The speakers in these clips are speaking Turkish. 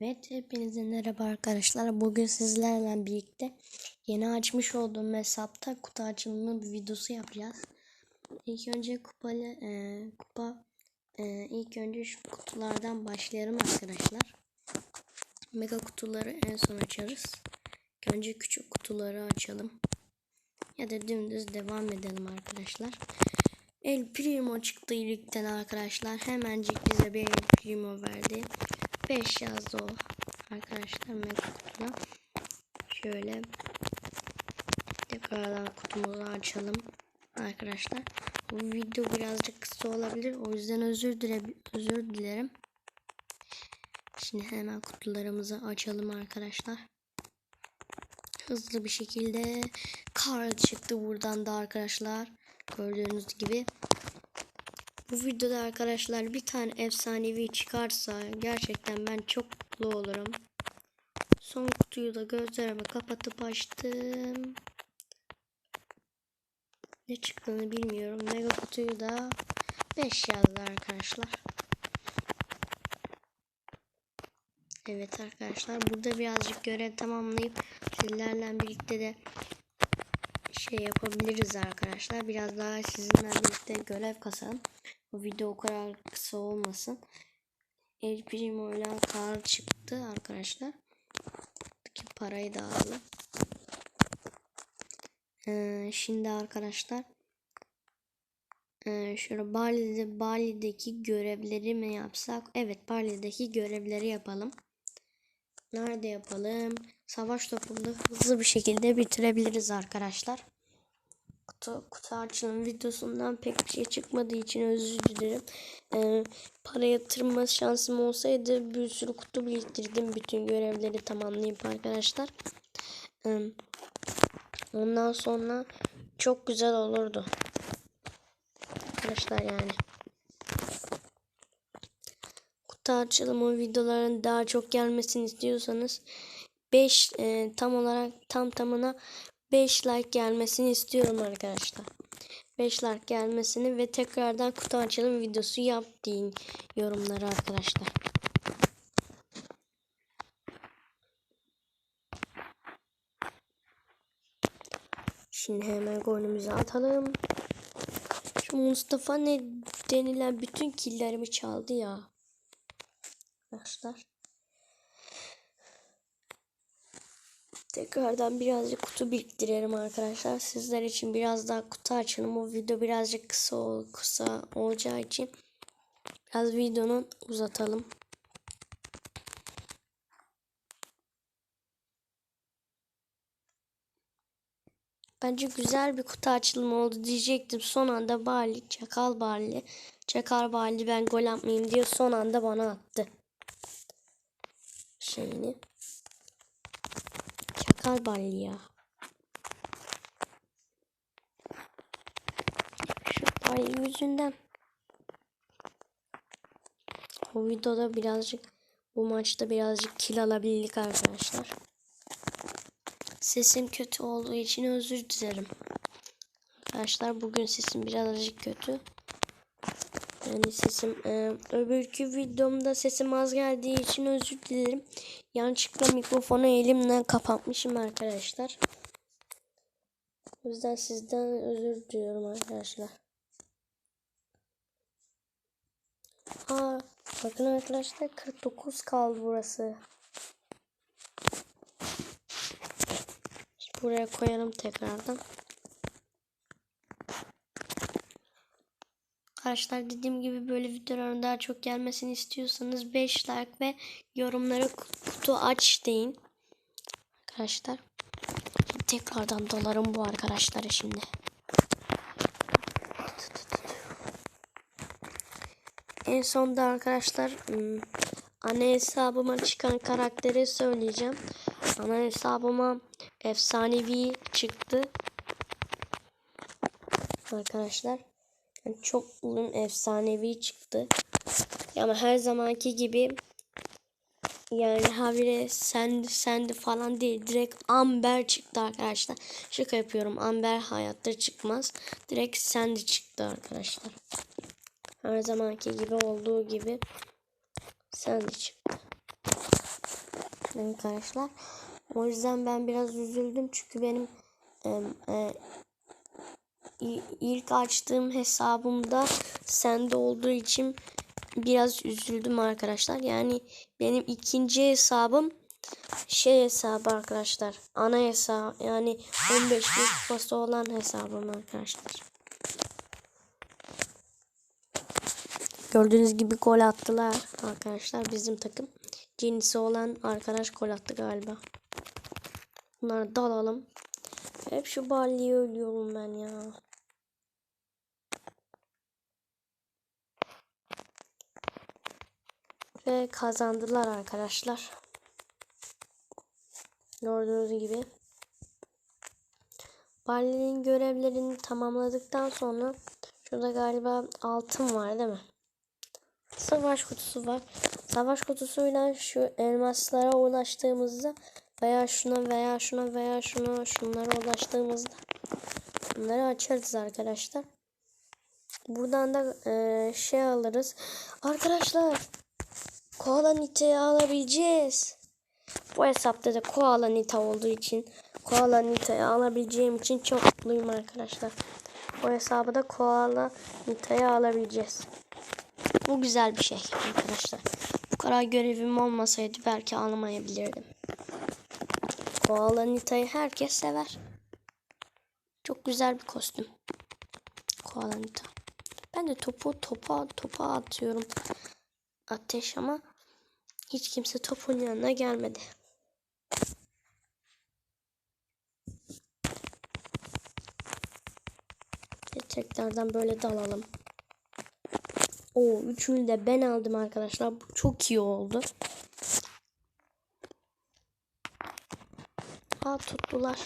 Evet, hepinize merhaba arkadaşlar. Bugün sizlerle birlikte yeni açmış olduğum hesapta kutu açılımı bir videosu yapacağız. İlk önce kupalı e, kupa e, ilk önce şu kutulardan başlayalım arkadaşlar. Mega kutuları en son açarız. İlk önce küçük kutuları açalım. Ya da dümdüz devam edelim arkadaşlar. El Primo çıktı ilkten arkadaşlar. Hemencik bize bir El Primo verdi. 5 yazdı o. Arkadaşlar mega. Şöyle tekrardan kutumuzu açalım. Arkadaşlar bu video birazcık kısa olabilir. O yüzden özür dile özür dilerim. Şimdi hemen kutularımızı açalım arkadaşlar. Hızlı bir şekilde kar çıktı buradan da arkadaşlar. Gördüğünüz gibi bu videoda arkadaşlar bir tane efsanevi çıkarsa gerçekten ben çok mutlu olurum. Son kutuyu da gözlerimi kapatıp açtım. Ne çıktığını bilmiyorum. Mega kutuyu da 5 yazdı arkadaşlar. Evet arkadaşlar burada birazcık görev tamamlayıp sizlerle birlikte de şey yapabiliriz arkadaşlar. Biraz daha sizinle birlikte görev kasalım. Bu video o kadar kısa olmasın. El Primo ile kar çıktı arkadaşlar. Buradaki parayı da alalım. Ee, şimdi arkadaşlar ee, şöyle Bali'de Bali'deki görevleri mi yapsak? Evet Bali'deki görevleri yapalım. Nerede yapalım? Savaş topunda hızlı bir şekilde bitirebiliriz arkadaşlar. Kutu, kutu açılım videosundan pek bir şey çıkmadığı için özür dilerim. Ee, para yatırma şansım olsaydı bir sürü kutu biriktirdim. Bütün görevleri tamamlayıp arkadaşlar. Ee, ondan sonra çok güzel olurdu. Arkadaşlar yani. Kutu açılımı videoların daha çok gelmesini istiyorsanız 5 e, tam olarak tam tamına 5 like gelmesini istiyorum arkadaşlar. 5 like gelmesini ve tekrardan kutu açılım videosu yap deyin yorumlara arkadaşlar. Şimdi hemen golümüzü atalım. Şu Mustafa ne denilen bütün killerimi çaldı ya. Arkadaşlar. Tekrardan birazcık kutu biriktirelim arkadaşlar. Sizler için biraz daha kutu açalım. Bu video birazcık kısa, ol, kısa olacağı için biraz videonun uzatalım. Bence güzel bir kutu açılımı oldu diyecektim. Son anda Bali, Çakal Bali, Çakal Bali ben gol atmayayım diye son anda bana attı. Şeyini. Çakal Bali ya. Şu Bali yüzünden. Bu videoda birazcık bu maçta birazcık kill alabildik arkadaşlar. Sesim kötü olduğu için özür dilerim. Arkadaşlar bugün sesim birazcık kötü. Yani sesim e, öbürkü videomda sesim az geldiği için özür dilerim. Yanlışlıkla mikrofonu elimle kapatmışım arkadaşlar. O yüzden sizden özür diliyorum arkadaşlar. Aa, bakın arkadaşlar 49 kaldı burası. Buraya koyalım tekrardan. Arkadaşlar dediğim gibi böyle videoların daha çok gelmesini istiyorsanız 5 like ve yorumlara kutu aç deyin. Arkadaşlar. Tekrardan dolarım bu arkadaşlara şimdi. En sonda arkadaşlar ana hesabıma çıkan karakteri söyleyeceğim. Ana hesabıma efsanevi çıktı. Arkadaşlar. Çok uzun efsanevi çıktı. Ama her zamanki gibi yani habire sendi sendi falan değil. Direkt Amber çıktı arkadaşlar. Şaka yapıyorum. Amber hayatta çıkmaz. Direkt sendi çıktı arkadaşlar. Her zamanki gibi olduğu gibi sendi çıktı. arkadaşlar. O yüzden ben biraz üzüldüm çünkü benim e, e, ilk açtığım hesabımda sende olduğu için biraz üzüldüm arkadaşlar. Yani benim ikinci hesabım şey hesabı arkadaşlar. Ana hesabı yani 15 bin kupası olan hesabım arkadaşlar. Gördüğünüz gibi gol attılar arkadaşlar bizim takım. Cinsi olan arkadaş gol attı galiba. Bunları dalalım. Hep şu balliye ölüyorum ben ya. Ve kazandılar arkadaşlar. Gördüğünüz gibi. Barley'in görevlerini tamamladıktan sonra şurada galiba altın var değil mi? Savaş kutusu var. Savaş kutusuyla şu elmaslara ulaştığımızda veya şuna veya şuna veya şuna şunlara ulaştığımızda bunları açarız arkadaşlar. Buradan da eee, şey alırız. Arkadaşlar Koala Nita'yı alabileceğiz. Bu hesapta da Koala Nita olduğu için Koala Nita'yı alabileceğim için çok mutluyum arkadaşlar. Bu hesabı da Koala Nita'yı alabileceğiz. Bu güzel bir şey arkadaşlar. Bu kadar görevim olmasaydı belki alamayabilirdim. Koala Nita'yı herkes sever. Çok güzel bir kostüm. Koala Nita. Ben de topu topa topa atıyorum. Ateş ama hiç kimse topun yanına gelmedi. Tekrardan böyle dalalım. O üçünü de ben aldım arkadaşlar. Bu çok iyi oldu. Aa tuttular.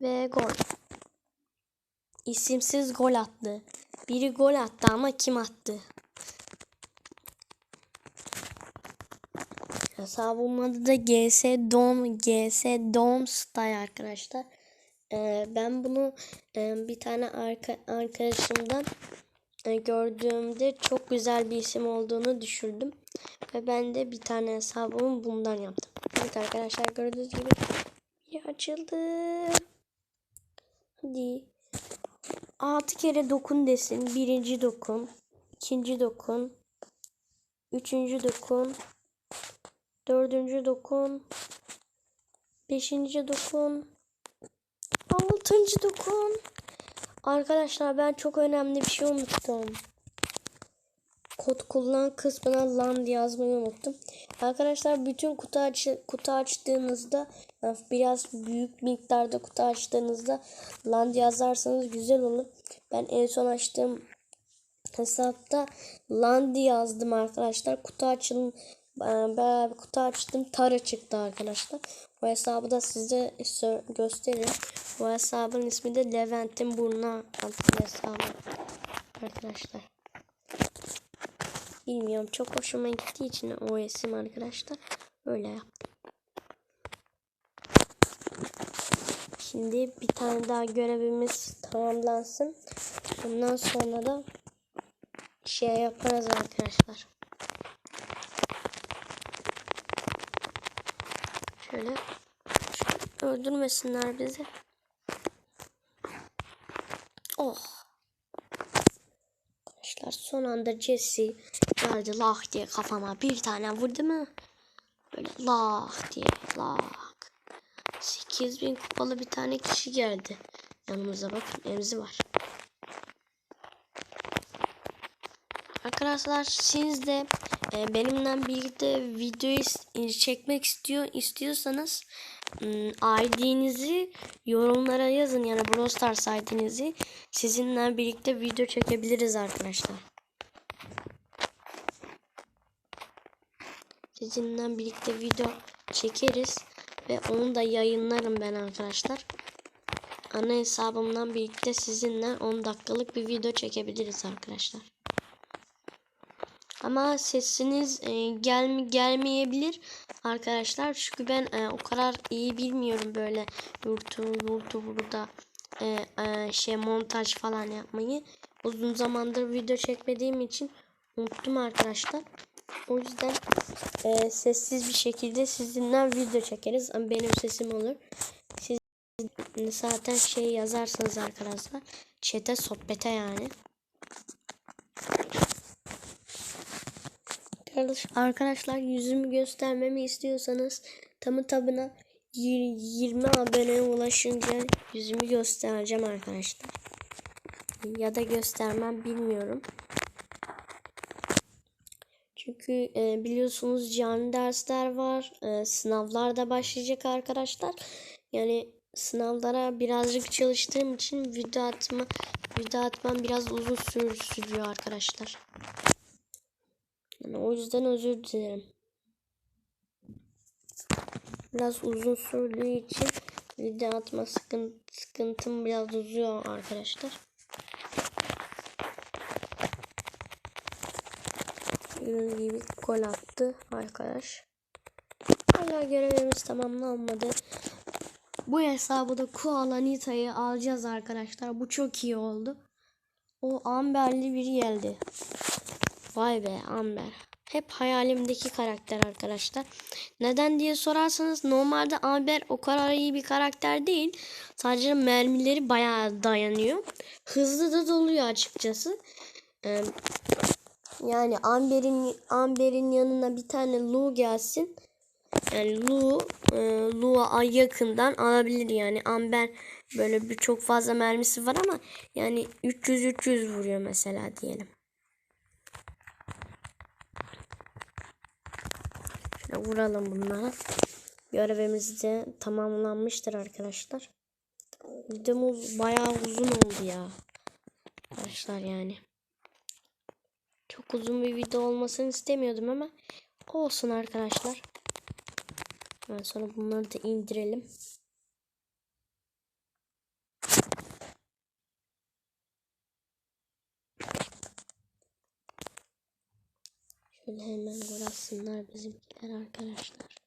Ve gol. İsimsiz gol attı. Biri gol attı ama kim attı? Hesabımın adı da GS Dom GS Dom Style arkadaşlar. Ee, ben bunu e, bir tane arka, arkadaşımdan e, gördüğümde çok güzel bir isim olduğunu düşürdüm. Ve ben de bir tane hesabımı bundan yaptım. Evet arkadaşlar gördüğünüz gibi açıldı. Hadi. Altı kere dokun desin. Birinci dokun. ikinci dokun. Üçüncü dokun. Dördüncü dokun. Beşinci dokun. Altıncı dokun. Arkadaşlar ben çok önemli bir şey unuttum. Kod kullan kısmına land yazmayı unuttum. Arkadaşlar bütün kutu aç kutu açtığınızda yani biraz büyük miktarda kutu açtığınızda land yazarsanız güzel olur. Ben en son açtığım hesapta land yazdım arkadaşlar. Kutu açılım beraber kutu açtım. Tara çıktı arkadaşlar. Bu hesabı da size göstereyim. Bu hesabın ismi de Levent'in burnu adlı hesabı. Arkadaşlar. Bilmiyorum çok hoşuma gittiği için o isim arkadaşlar. Öyle yaptım. Şimdi bir tane daha görevimiz tamamlansın. Ondan sonra da şey yaparız arkadaşlar. Şöyle öldürmesinler bizi. Oh. Arkadaşlar son anda Jesse geldi lah diye kafama bir tane vurdu mu? Böyle lah diye lah. 8000 kupalı bir tane kişi geldi. Yanımıza bakın emzi var. Arkadaşlar siz de e, benimle birlikte video is- çekmek istiyor istiyorsanız ım, ID'nizi yorumlara yazın yani Brawl Stars ID'nizi sizinle birlikte video çekebiliriz arkadaşlar. Sizinle birlikte video çekeriz ve onu da yayınlarım ben arkadaşlar. Ana hesabımdan birlikte sizinle 10 dakikalık bir video çekebiliriz arkadaşlar. Ama sesiniz e, gelme gelmeyebilir arkadaşlar. Çünkü ben e, o kadar iyi bilmiyorum böyle YouTube YouTube'da e, e, şey montaj falan yapmayı. uzun zamandır video çekmediğim için unuttum arkadaşlar. O yüzden e, sessiz bir şekilde sizinle video çekeriz. Ama benim sesim olur. Siz zaten şey yazarsınız arkadaşlar. Çete sohbete yani. Arkadaşlar yüzümü göstermemi istiyorsanız tamı tabına 20 aboneye ulaşınca yüzümü göstereceğim arkadaşlar. Ya da göstermem bilmiyorum. Çünkü e, biliyorsunuz canlı dersler var. E, sınavlar da başlayacak arkadaşlar. Yani sınavlara birazcık çalıştığım için video atma video atmam biraz uzun sür sürüyor arkadaşlar. Yani o yüzden özür dilerim. Biraz uzun sürdüğü için video atma sıkıntı, sıkıntım biraz uzuyor arkadaşlar. Gördüğünüz gibi gol attı arkadaş. Hala görevimiz tamamlanmadı. Bu hesabı da Kuala Nita'yı alacağız arkadaşlar. Bu çok iyi oldu. O Amber'li biri geldi. Vay be Amber. Hep hayalimdeki karakter arkadaşlar. Neden diye sorarsanız normalde Amber o kadar iyi bir karakter değil. Sadece mermileri bayağı dayanıyor. Hızlı da doluyor açıkçası. Ee, yani Amber'in Amber'in yanına bir tane Lu gelsin. Yani Lu e, Lu'a yakından alabilir yani. Amber böyle bir çok fazla mermisi var ama yani 300 300 vuruyor mesela diyelim. Şöyle vuralım bunlara. Görevimiz de tamamlanmıştır arkadaşlar. Videomuz bayağı uzun oldu ya. Arkadaşlar yani. Çok uzun bir video olmasını istemiyordum ama olsun arkadaşlar. Ben sonra bunları da indirelim. Şöyle hemen gol atsınlar bizimkiler arkadaşlar.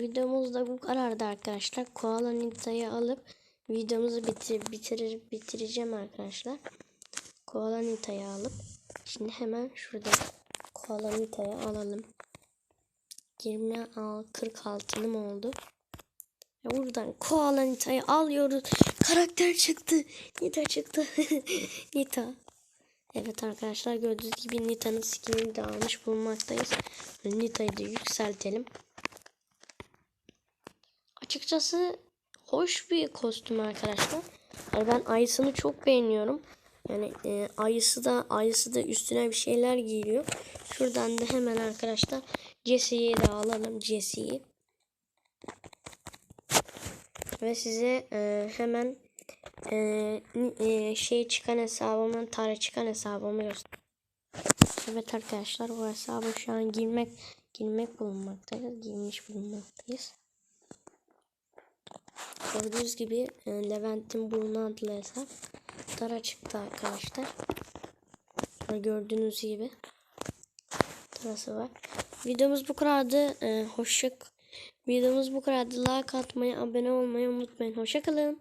Videomuz da bu kadardı arkadaşlar. Koala Nita'yı alıp videomuzu bitir, bitirir, bitireceğim arkadaşlar. Koala Nita'yı alıp şimdi hemen şurada Koala Nita'yı alalım. 20 46'lım oldu. Ve buradan Koala Nita'yı alıyoruz. Karakter çıktı. Nita çıktı. Nita. Evet arkadaşlar gördüğünüz gibi Nita'nın skinini de almış bulunmaktayız. Nita'yı da yükseltelim. Açıkçası hoş bir kostüm arkadaşlar. Yani ben ayısını çok beğeniyorum. Yani e, ayısı da ayısı da üstüne bir şeyler giyiyor. Şuradan da hemen arkadaşlar Jesse'yi de alalım Jesse'yi. Ve size e, hemen e, e, şey çıkan hesabımın tarih çıkan hesabımı göster. Evet arkadaşlar bu hesabı şu an girmek girmek bulunmaktayız. Girmiş bulunmaktayız. Gördüğünüz gibi e, Levent'in burnu adlı hesap Dara çıktı arkadaşlar. Gördüğünüz gibi Tarası var. Videomuz bu kadardı. Ee, hoşça Videomuz bu kadardı. Like atmayı, abone olmayı unutmayın. Hoşçakalın.